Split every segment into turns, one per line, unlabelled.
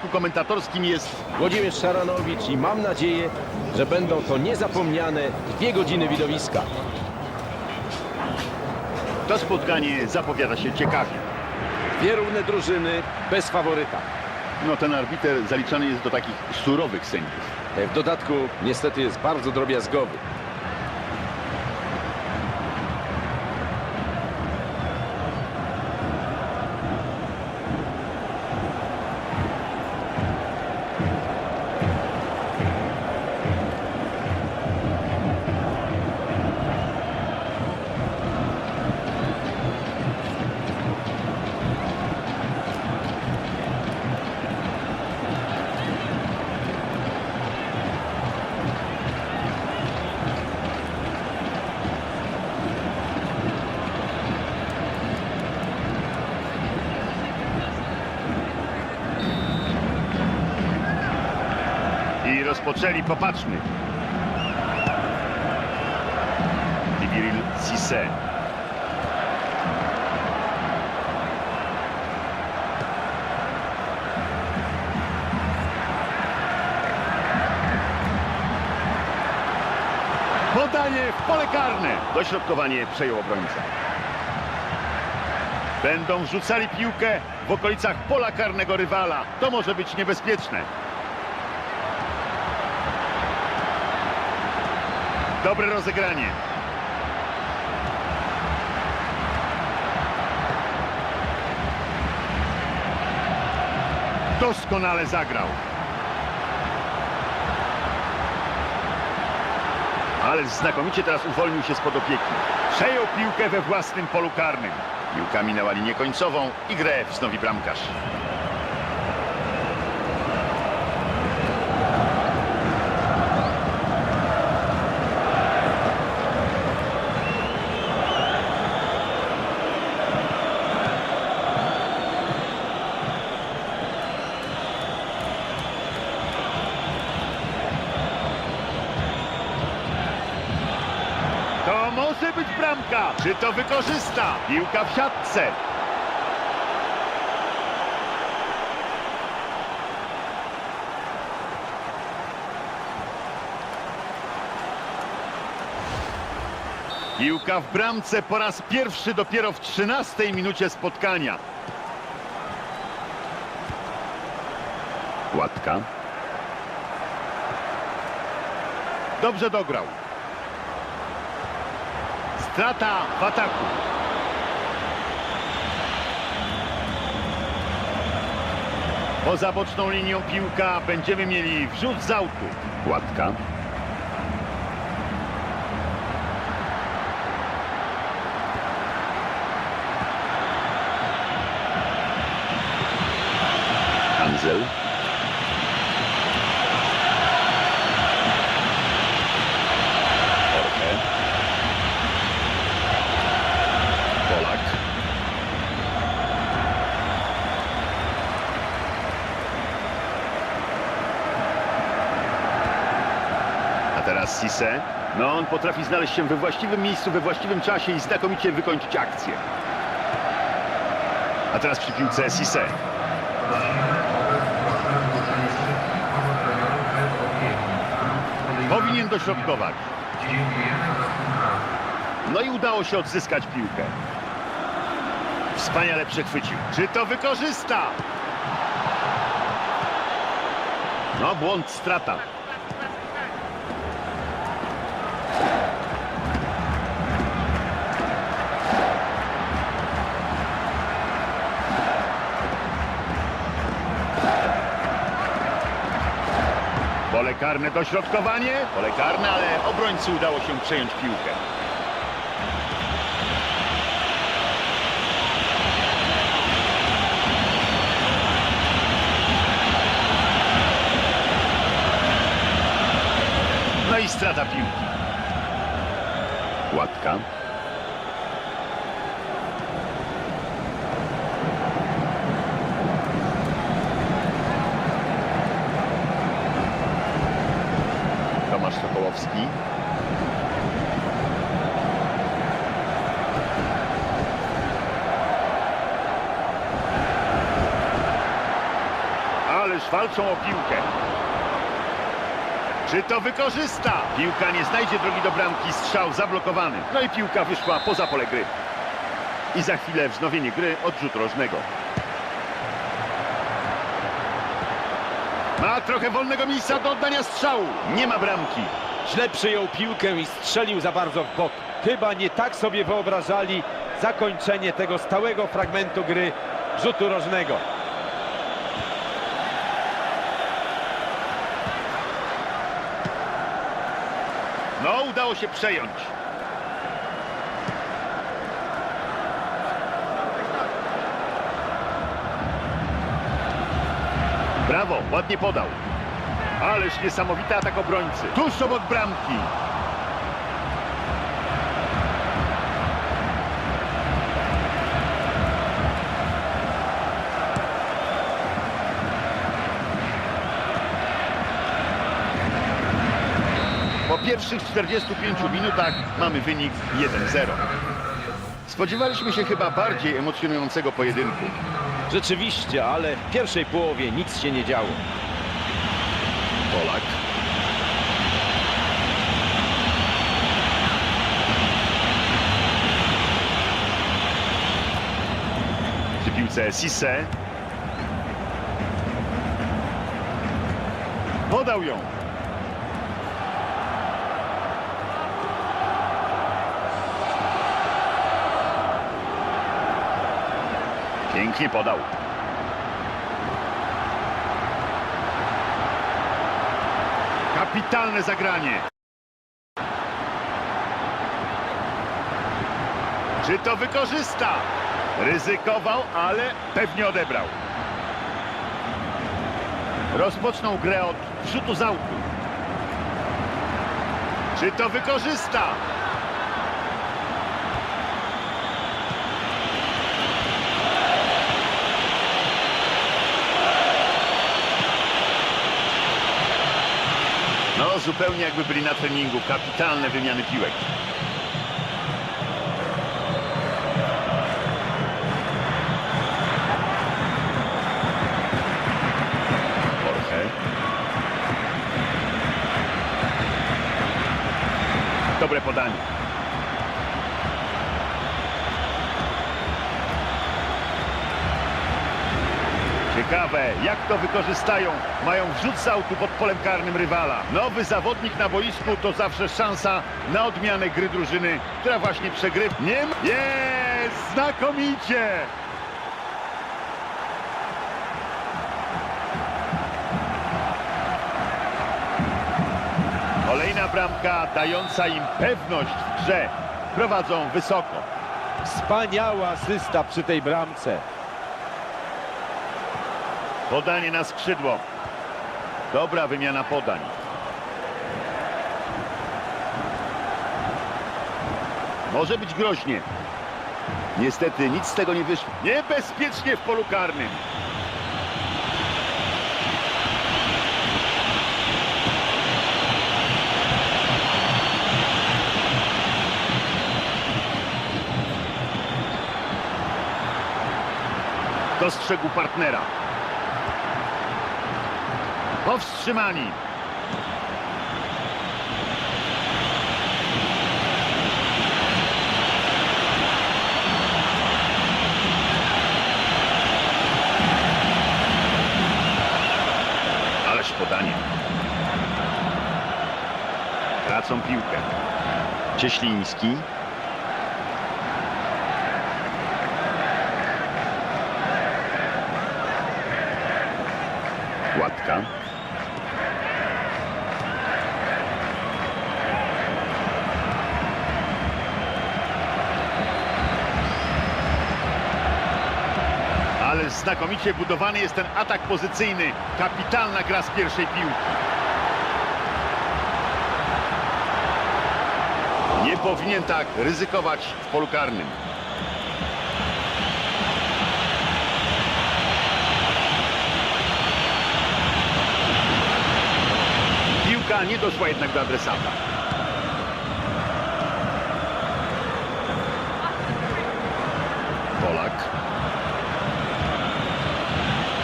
stanowisku komentatorskim jest
Włodzimierz Szaranowicz i mam nadzieję, że będą to niezapomniane dwie godziny widowiska.
to spotkanie zapowiada się ciekawie.
Dwie równe drużyny bez faworyta.
No ten arbiter zaliczany jest do takich surowych sędziów.
W dodatku niestety jest bardzo drobiazgowy.
I rozpoczęli, popatrzmy. Ibiril Cisse. Podanie w pole karne. Dośrodkowanie przejął obrońca. Będą wrzucali piłkę w okolicach pola karnego rywala. To może być niebezpieczne. Dobre rozegranie. Doskonale zagrał. Ale znakomicie teraz uwolnił się spod opieki. Przejął piłkę we własnym polu karnym. Piłka minęła linię końcową i grę wznowi bramkarz. To może być bramka. Czy to wykorzysta? Piłka w siatce. Piłka w bramce po raz pierwszy dopiero w 13 minucie spotkania. Łatka. Dobrze dograł. Strata w ataku. Poza boczną linią piłka będziemy mieli wrzut z autu. Łatka. Hanzel. Jorge. Polak. A No, on potrafi znaleźć się we właściwym miejscu, we właściwym czasie i znakomicie wykończyć akcję. A teraz przy piłce Sise. Powinien dośrodkować. No i udało się odzyskać piłkę. Wspaniale przechwycił. Czy to wykorzysta? No, błąd, strata. Karne, dośrodkowanie. Pole karne, ale obrońcy udało się przejąć piłkę. No i strata piłki. Łatka. Ależ ależ walczą o piłkę. Czy to wykorzysta? Piłka nie znajdzie drogi do bramki, strzał zablokowany. No i piłka wyszła poza pole gry. I za chwilę wznowienie gry odrzut rożnego. Ma trochę wolnego miejsca do oddania strzału. Nie ma bramki.
Źle przyjął piłkę i strzelił za bardzo w bok. Chyba nie tak sobie wyobrażali zakończenie tego stałego fragmentu gry rzutu rożnego.
No, udało się przejąć. Brawo, ładnie podał. Ależ niesamowity atak obrońcy. Tuż obok bramki. Po pierwszych 45 minutach mamy wynik 1-0. Spodziewaliśmy się chyba bardziej emocjonującego pojedynku.
Rzeczywiście, ale w pierwszej połowie nic się nie działo.
Polak. Przy piłce Sisse. Podał ją. Pięknie podał. Kapitalne zagranie. Czy to wykorzysta? Ryzykował, ale pewnie odebrał. Rozpoczną grę od rzutu z. Czy to wykorzysta? No, zupełnie jakby byli na treningu. Kapitalne wymiany piłek. Jorge. Dobre podanie. Ciekawe, jak to wykorzystają. Mają wrzut z autu pod polem karnym rywala. Nowy zawodnik na boisku to zawsze szansa na odmianę gry drużyny, która właśnie przegrywa. Nie ma... Jest! Znakomicie! Kolejna bramka dająca im pewność w grze. Prowadzą wysoko.
Wspaniała asysta przy tej bramce.
Podanie na skrzydło. Dobra wymiana podań. Może być groźnie. Niestety nic z tego nie wyszło. Niebezpiecznie w polu karnym. Dostrzegł partnera. Powstrzymani. Ależ podanie. Tracą piłkę. Cieśliński. Łatka. Ale znakomicie budowany jest ten atak pozycyjny. Kapitalna gra z pierwszej piłki. Nie powinien tak ryzykować w polu karnym. Piłka nie doszła jednak do adresata. Polak.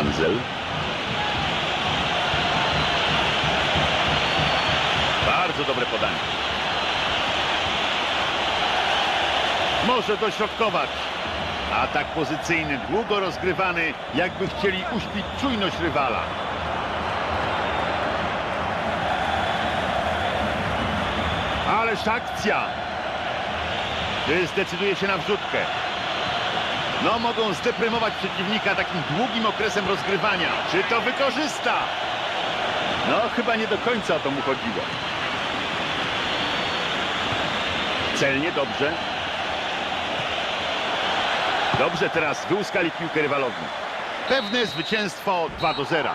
Anzel. Bardzo dobre podanie. Może dośrodkować. Atak pozycyjny długo rozgrywany, jakby chcieli uśpić czujność rywala. Ależ akcja! Zdecyduje się na wrzutkę. No, mogą zdeprymować przeciwnika takim długim okresem rozgrywania. Czy to wykorzysta? No, chyba nie do końca o to mu chodziło. Celnie, dobrze. Dobrze teraz wyłuskali piłkę rywalowi. Pewne zwycięstwo 2 do 0.